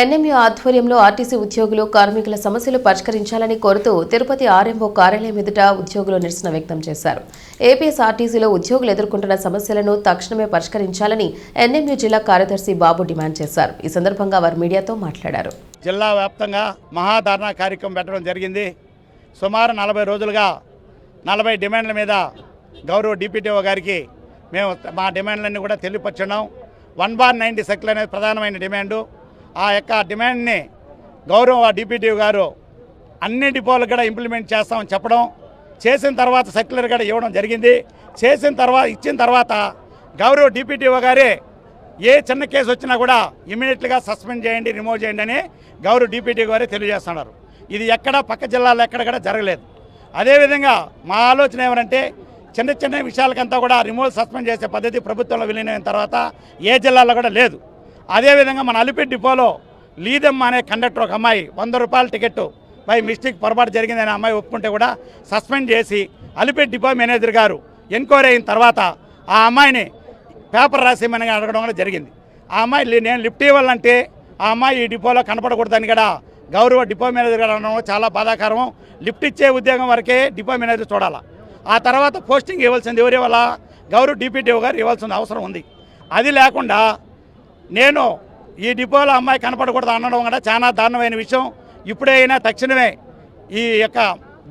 NMU ఆధ్వర్యంలో RTC ఉద్యోగులు కార్మికుల సమస్యలు పరిష్కరించాలని కోరుతూ తిరుపతి ఆర్ఎంఓ కార్యాలయం ఎదుట ఉద్యోగులు నిరసన వ్యక్తం చేశారు. ఏపీఎస్ ఆర్టీసీలో ఉద్యోగులు ఎదుర్కొంటున్న సమస్యలను తక్షణమే పరిష్కరించాలని ఎన్ఎంయూ జిల్లా కార్యదర్శి బాబు డిమాండ్ చేశారు. ఈ సందర్భంగా వారు మీడియాతో మాట్లాడారు. జిల్లా వ్యాప్తంగా మహాధారణ కార్యక్రమం పెట్టడం జరిగింది. సుమారు నలభై రోజులుగా నలభై డిమాండ్ల మీద గౌరవ డిప్యూటీఓ గారికి మేము మా డిమాండ్లన్నీ కూడా తెలియపరచున్నాం. వన్ బార్ నైంటీ సెక్ల్ అనేది ప్రధానమైన డిమాండు. ఆ యొక్క డిమాండ్ని గౌరవ డిప్యూటీ గారు అన్ని డిపోలకు కూడా ఇంప్లిమెంట్ చేస్తామని చెప్పడం చేసిన తర్వాత సర్క్యులర్ కూడా ఇవ్వడం జరిగింది. చేసిన తర్వాత ఇచ్చిన తర్వాత గౌరవ డిప్యూటీఓ గారే ఏ చిన్న కేసు వచ్చినా కూడా ఇమీడియట్గా సస్పెండ్ చేయండి రిమూవ్ చేయండి అని గౌరవ డిప్యూటీ గారే తెలియజేస్తున్నారు. ఇది ఎక్కడ పక్క జిల్లాలో ఎక్కడ కూడా జరగలేదు. అదేవిధంగా మా ఆలోచన ఏమనంటే చిన్న చిన్న విషయాలకంతా కూడా రిమూవ్ సస్పెండ్ చేసే పద్ధతి ప్రభుత్వంలో విలీనమైన తర్వాత ఏ జిల్లాలో కూడా లేదు. అదేవిధంగా మన అలిపిరి డిపోలో లీదమ్మ అనే కండక్టర్ ఒక అమ్మాయి వంద రూపాయల టికెట్ పై మిస్టేక్ పొరపాటు జరిగిందని అమ్మాయి ఒప్పుకుంటే కూడా సస్పెండ్ చేసి అలిపిరి డిపో మేనేజర్ గారు ఎంక్వైరీ అయిన తర్వాత ఆ అమ్మాయిని పేపర్ రాసేయమని అడగడం కూడా జరిగింది. ఆ అమ్మాయి నేను లిఫ్ట్ ఇవ్వాలంటే ఆ అమ్మాయి ఈ డిపోలో కనపడకూడదని కూడా గౌరవ డిపో మేనేజర్ గారు అనడం చాలా బాధాకరం. లిఫ్ట్ ఇచ్చే ఉద్యోగం వరకే డిపో మేనేజర్ చూడాలా. ఆ తర్వాత పోస్టింగ్ ఇవ్వాల్సింది ఎవరి వల్ల? గౌరవ డిప్యూటీఓ గారు ఇవ్వాల్సిన అవసరం ఉంది. అది లేకుండా నేను ఈ డిపోలో అమ్మాయి కనపడకూడదు అనడం కూడా చాలా దారుణమైన విషయం. ఇప్పుడే అయినా తక్షణమే ఈ యొక్క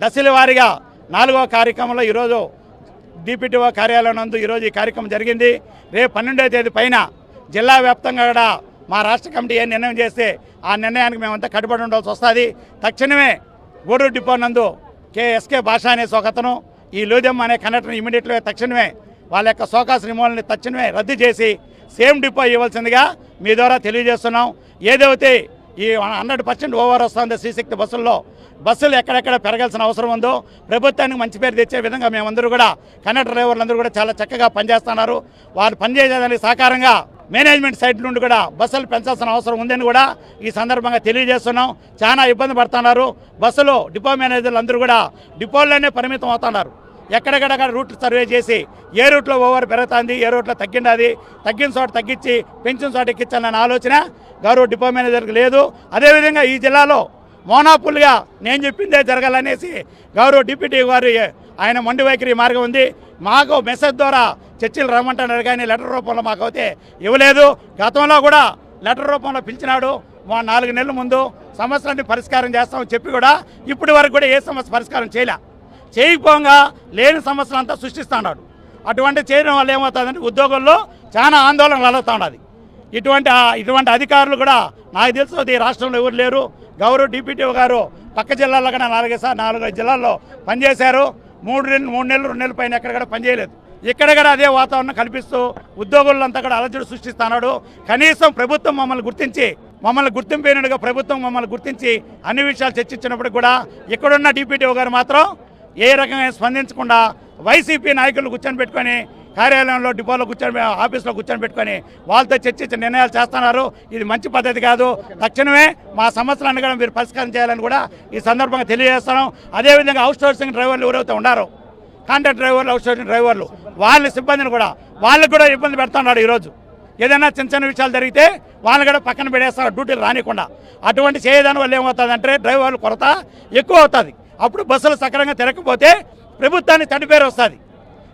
దశల వారీగా నాలుగవ కార్యక్రమంలో ఈరోజు డిపిటిఓ కార్యాలయం నందు ఈరోజు ఈ కార్యక్రమం జరిగింది. రేపు పన్నెండవ తేదీ పైన జిల్లా వ్యాప్తంగా కూడా మా రాష్ట్ర కమిటీ ఏ నిర్ణయం చేస్తే ఆ నిర్ణయానికి మేమంతా కట్టుబడి ఉండాల్సి వస్తుంది. తక్షణమే గూడూరు డిపో నందు కేఎస్కే భాష అనే సోకతను ఈ లూదెమ్మ అనే కండక్టర్ని ఇమీడియట్గా తక్షణమే వాళ్ళ యొక్క సోకాస్ రిమోవల్ని తక్షణమే రద్దు చేసి సేమ్ డిపో ఇవ్వాల్సిందిగా మీ ద్వారా తెలియజేస్తున్నాం. ఏదైతే ఈ హండ్రెడ్ పర్సెంట్ ఓవర్ వస్తుంది శ్రీశక్తి బస్సుల్లో బస్సులు ఎక్కడెక్కడ పెరగాల్సిన అవసరం ఉందో ప్రభుత్వానికి మంచి పేరు తెచ్చే విధంగా మేమందరూ కూడా కండక్టర్ డ్రైవర్లందరూ కూడా చాలా చక్కగా పనిచేస్తున్నారు. వారు పనిచేసేదానికి సహకారంగా మేనేజ్మెంట్ సైడ్ నుండి కూడా బస్సులు పెంచాల్సిన అవసరం ఉందని కూడా ఈ సందర్భంగా తెలియజేస్తున్నాం. చాలా ఇబ్బంది పడుతున్నారు. బస్సులు డిపో మేనేజర్లు అందరూ కూడా డిపోల్లోనే పరిమితం అవుతున్నారు. ఎక్కడెక్కడ రూట్లు సర్వే చేసి ఏ రూట్లో ఓవర్ పెరుగుతుంది ఏ రూట్లో తగ్గింది తగ్గిన చోట తగ్గించి పెంచిన చోట ఎక్కించాలన్న ఆలోచన గౌరవ డిపో మేనేజర్కి లేదు. అదేవిధంగా ఈ జిల్లాలో మోనాపుల్గా నేను చెప్పిందే జరగాలనేసి గౌరవ డిప్యూటీ గారు ఆయన మొండి వైఖరి మార్గం ఉంది. మాకు మెసేజ్ ద్వారా చర్చలు రమ్మంటున్నారు కానీ లెటర్ రూపంలో మాకు అయితే ఇవ్వలేదు. గతంలో కూడా లెటర్ రూపంలో పిలిచినాడు. మా నాలుగు నెలల ముందు సమస్యలన్నీ పరిష్కారం చేస్తామని చెప్పి కూడా ఇప్పటి వరకు కూడా ఏ సమస్య పరిష్కారం చేయలే. చేయకపోగా లేని సమస్యలంతా సృష్టిస్తున్నాడు అటువంటి చేయడం వల్ల ఏమవుతుందంటే ఉద్యోగుల్లో చాలా ఆందోళన కలుగుతూ ఉన్నది ఇటువంటి ఇటువంటి అధికారులు కూడా నాకు తెలుసు ఈ రాష్ట్రంలో ఎవరు లేరు. గౌరవ డిప్యూటీ గారు పక్క జిల్లాల్లో కూడా నాలుగైదు సార్ నాలుగైదు జిల్లాల్లో పనిచేశారు. మూడు రెండు మూడు నెలలు రెండు నెలల పైన ఎక్కడ కూడా పనిచేయలేదు. ఇక్కడ కూడా అదే వాతావరణం కల్పిస్తూ ఉద్యోగులంతా కూడా అలజడి సృష్టిస్తున్నాడు. కనీసం ప్రభుత్వం మమ్మల్ని గుర్తించి మమ్మల్ని గుర్తింపైనట్టుగా ప్రభుత్వం మమ్మల్ని గుర్తించి అన్ని విషయాలు చర్చించినప్పుడు కూడా ఇక్కడున్న డిప్యూటీ గారు మాత్రం ఏ రకంగా స్పందించకుండా వైసీపీ నాయకులు కూర్చొని పెట్టుకొని కార్యాలయంలో డిపోలో కూర్చొని ఆఫీస్లో కూర్చొని పెట్టుకొని వాళ్ళతో చర్చించి నిర్ణయాలు చేస్తున్నారు. ఇది మంచి పద్ధతి కాదు. తక్షణమే మా సమస్యలను కూడా మీరు పరిష్కారం చేయాలని కూడా ఈ సందర్భంగా తెలియజేస్తున్నాం. అదేవిధంగా అవుట్ సోర్సింగ్ డ్రైవర్లు ఎవరైతే ఉన్నారో కాంట్రాక్ట్ డ్రైవర్లు అవుట్ సోర్సింగ్ డ్రైవర్లు వాళ్ళ సిబ్బందిని కూడా వాళ్ళకు కూడా ఇబ్బంది పెడుతున్నాడు ఈరోజు. ఏదైనా చిన్న చిన్న విషయాలు జరిగితే వాళ్ళని కూడా పక్కన పెడేస్తారు డ్యూటీలు రానికుండా అటువంటి చేయదాని వల్ల ఏమవుతుందంటే డ్రైవర్ల కొరత ఎక్కువ అవుతుంది. అప్పుడు బస్సులు సక్రమంగా తిరగకపోతే ప్రభుత్వాన్ని చెడ్డ పేరు వస్తుంది.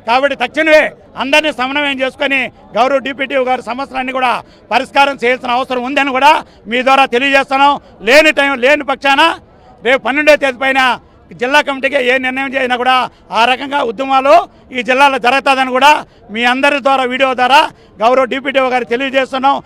కాబట్టి తక్షణమే అందరినీ సమన్వయం చేసుకొని గౌరవ డిప్యూటీ గారి సమస్యలన్నీ కూడా పరిష్కారం చేయాల్సిన అవసరం ఉందని కూడా మీ ద్వారా తెలియజేస్తున్నాం. లేని టైం లేని పక్షాన రేపు పన్నెండో తేదీ పైన జిల్లా కమిటీకి ఏ నిర్ణయం చేసినా కూడా ఆ రకంగా ఉద్యమాలు ఈ జిల్లాలో జరుగుతుందని కూడా మీ అందరి ద్వారా వీడియో ద్వారా గౌరవ డిప్యూటీ గారు తెలియజేస్తున్నాం.